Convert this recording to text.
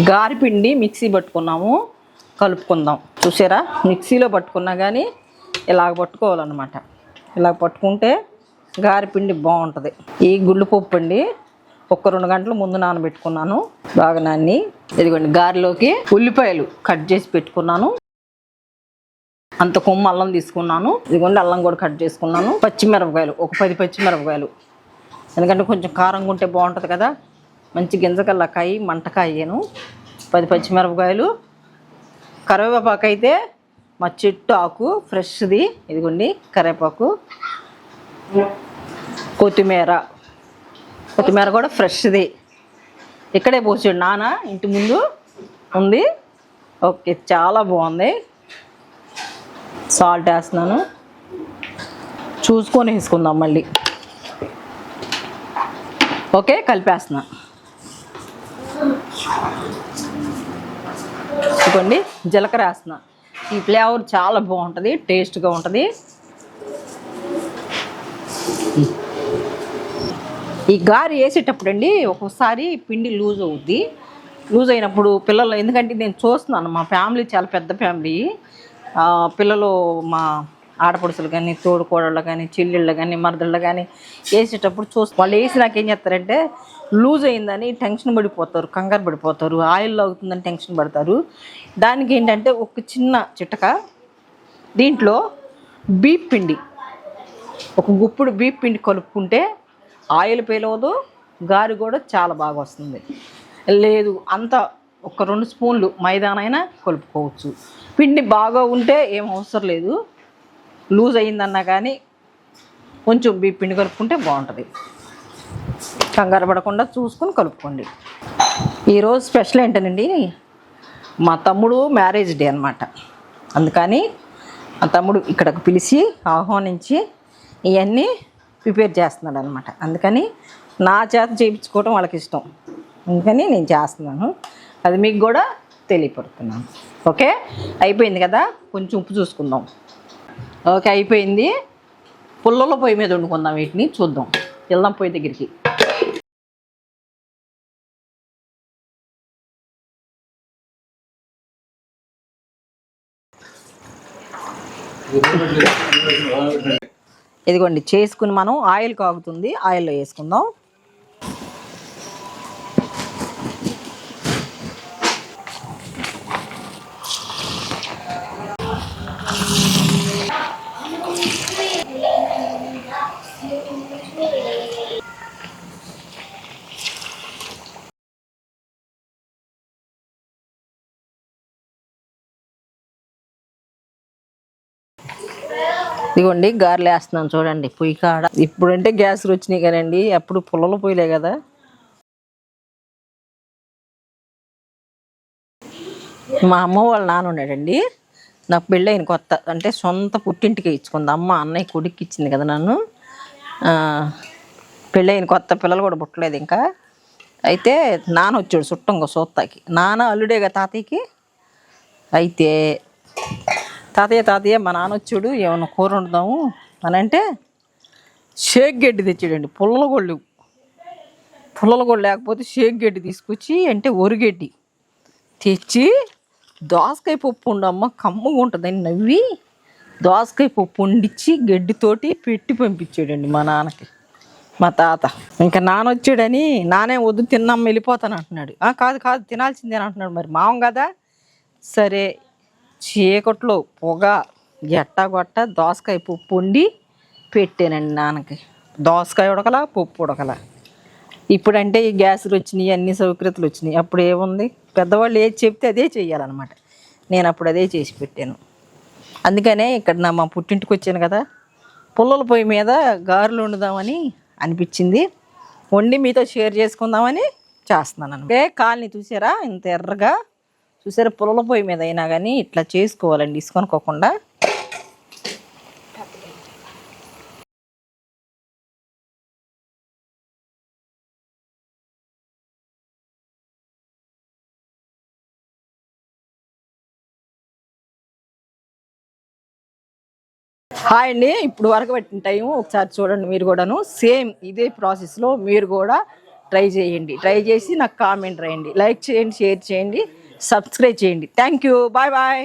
గారిపిండి mixie పట్టుకున్నాము కలుపుకుందాం. చూసారా? మిక్సీలో పట్టుకున్నా కానీ ఇలాగ పట్టుకోవాలన్నమాట. ఇలా పట్టుకుంటే గారిపిండి బాగుంటుంది. ఈ గుళ్ళు పప్పు అండి ఒక రెండు గంటల ముందు నానబెట్టుకున్నాను. బాగా నాన్ని ఇదిగోండి గారిలోకి ఉల్లిపాయలు కట్ చేసి పెట్టుకున్నాను. అంత కొమ్ము అల్లం తీసుకున్నాను. ఇదిగోండి అల్లం కూడా కట్ చేసుకున్నాను. పచ్చిమిరపకాయలు ఒక పది పచ్చిమిరపకాయలు. ఎందుకంటే కొంచెం కారంగా ఉంటే బాగుంటుంది కదా. మంచి గింజకల్లకాయ మంటకాయను పది పచ్చిమిరపకాయలు. కరివేపాకు అయితే మా చెట్టు ఆకు ఫ్రెష్ది. ఇదిగోండి కరివేపాకు. కొత్తిమీర. కొత్తిమీర కూడా ఫ్రెష్ది. ఇక్కడే పోసాడు నాన్న ఇంటి ముందు ఉంది. ఓకే చాలా బాగుంది. సాల్ట్ వేస్తున్నాను. చూసుకొని వేసుకుందాం మళ్ళీ. ఓకే కలిపేస్తున్నాను ఇదిగోండి జీలకర్ర వేస్తున్నా. ఈ ఫ్లేవర్ చాలా బాగుంటుంది టేస్ట్గా ఉంటుంది. ఈ గారి వేసేటప్పుడు అండి ఒక్కొక్కసారి పిండి లూజ్ అవుద్ది. లూజ్ అయినప్పుడు పిల్లలు ఎందుకంటే నేను చూస్తున్నాను మా ఫ్యామిలీ చాలా పెద్ద ఫ్యామిలీ. పిల్లలు మా ఆడపడుచులు కానీ తోడుకోడళ్ళు కానీ చెల్లెళ్ళు కానీ మరదళ్ళు కానీ వేసేటప్పుడు చూస్తే. వాళ్ళు వేసి నాకు ఏం చేస్తారంటే లూజ్ అయిందని టెన్షన్ పడిపోతారు కంగారు పడిపోతారు ఆయిల్ అవుతుందని టెన్షన్ పడతారు. దానికి ఏంటంటే ఒక చిన్న చిట్టక దీంట్లో బీప్ పిండి. ఒక గుప్పుడు బీప్ పిండి కలుపుకుంటే ఆయిల్ పేలవదు గారి కూడా చాలా బాగా వస్తుంది. లేదు అంత ఒక రెండు స్పూన్లు మైదానైనా కలుపుకోవచ్చు. పిండి బాగా ఉంటే ఏం అవసరం లేదు. లూజ్ అయిందన్నా కానీ కొంచెం పిండి కలుపుకుంటే బాగుంటుంది. కంగారు పడకుండా చూసుకొని కలుపుకోండి. ఈరోజు స్పెషల్ ఏంటనండి? మా తమ్ముడు మ్యారేజ్ డే అనమాట అందుకని మా తమ్ముడు ఇక్కడకు పిలిచి ఆహ్వానించి ఇవన్నీ ప్రిపేర్ చేస్తున్నాడు అనమాట అందుకని నా చేత చేయించుకోవడం వాళ్ళకి ఇష్టం. అందుకని నేను చేస్తున్నాను. అది మీకు కూడా తెలియపడుతున్నాను. ఓకే? అయిపోయింది కదా? కొంచెం ఉప్పు చూసుకుందాం. ఓకే అయిపోయింది. పుల్లల పొయ్యి మీద వండుకుందాం వీటిని చూద్దాం. వెళ్దాం పొయ్యి దగ్గరికి. ఇదిగోండి చేసుకుని మనం ఆయిల్ కాగుతుంది ఆయిల్లో వేసుకుందాం. ఇదిగోండి గారెలు వేస్తున్నాను చూడండి. పొయ్యి కాడ. ఇప్పుడంటే గ్యాస్ వచ్చినాయి కదండి. అప్పుడు పుల్లలు పొయ్యిలే కదా. మా అమ్మ వాళ్ళ నాన్న ఉన్నాడండి. నాకు పెళ్ళైన కొత్త. అంటే సొంత పుట్టింటికి ఇచ్చుకుంది. అమ్మ అన్నయ్య కొడుక్కి ఇచ్చింది కదా నన్ను. పెళ్ళైన కొత్త పిల్లలు కూడా పుట్టలేదు ఇంకా. అయితే నాన్న వచ్చాడు చుట్టంగా సోత్తాకి. నాన్న అల్లుడేగా తాతయ్యకి? అయితే తాతయ్య తాతయ్య మా నాన్న వచ్చాడు ఏమన్నా కూర వండుదాము అని అంటే షేక్ గడ్డి తెచ్చాడండి పుల్లల గొళ్ళు పుల్లల గొళ్ళు లేకపోతే షేక్ గడ్డి తీసుకొచ్చి అంటే ఒరిగడ్డి తెచ్చి దోసకాయ పప్పు ఉండమ్మ కమ్మగా ఉంటుందని నవ్వి దోసకాయ పప్పు వండిచ్చి గడ్డితోటి పెట్టి పంపించాడండి మా నాన్నకి మా తాత. ఇంకా నాన్న వచ్చాడని నానే వద్దు తిన్నాం వెళ్ళిపోతాను అంటున్నాడు. "ఆ, కాదు కాదు తినాల్సిందే అంటున్నాడు. మరి మావం కదా సరే చీకట్లో పొగ గట్ట గొట్ట దోసకాయ పప్పు వండి పెట్టానండి నాన్నకి. దోసకాయ ఉడకలా పప్పు ఉడకలా. ఇప్పుడంటే ఈ గ్యాసులు వచ్చినాయి అన్ని సౌకర్యతలు వచ్చినాయి. అప్పుడు ఏముంది? పెద్దవాళ్ళు ఏది చెప్తే అదే చేయాలన్నమాట నేను అప్పుడు అదే చేసి పెట్టాను. అందుకనే ఇక్కడ నా మా పుట్టింటికి వచ్చాను కదా పుల్లల పొయ్యి మీద గారెలు వండుదామని అనిపించింది. వండి మీతో షేర్ చేసుకుందామని చేస్తున్నాను అంటే కాలనీ చూసారా? ఇంత ఎర్రగా చూసారా? పుల్లల పొయ్యి మీద అయినా కానీ ఇట్లా చేసుకోవాలండి ఇసుకొనుకోకుండా. హాయ్ అండి ఇప్పుడు వరకు పెట్టిన టైం ఒకసారి చూడండి మీరు కూడాను. సేమ్ ఇదే ప్రాసెస్లో మీరు కూడా ట్రై చేయండి. ట్రై చేసి నాకు కామెంట్ రాయండి. లైక్ చేయండి షేర్ చేయండి. సబ్స్క్రైబ్ చేయండి. Thank you bye bye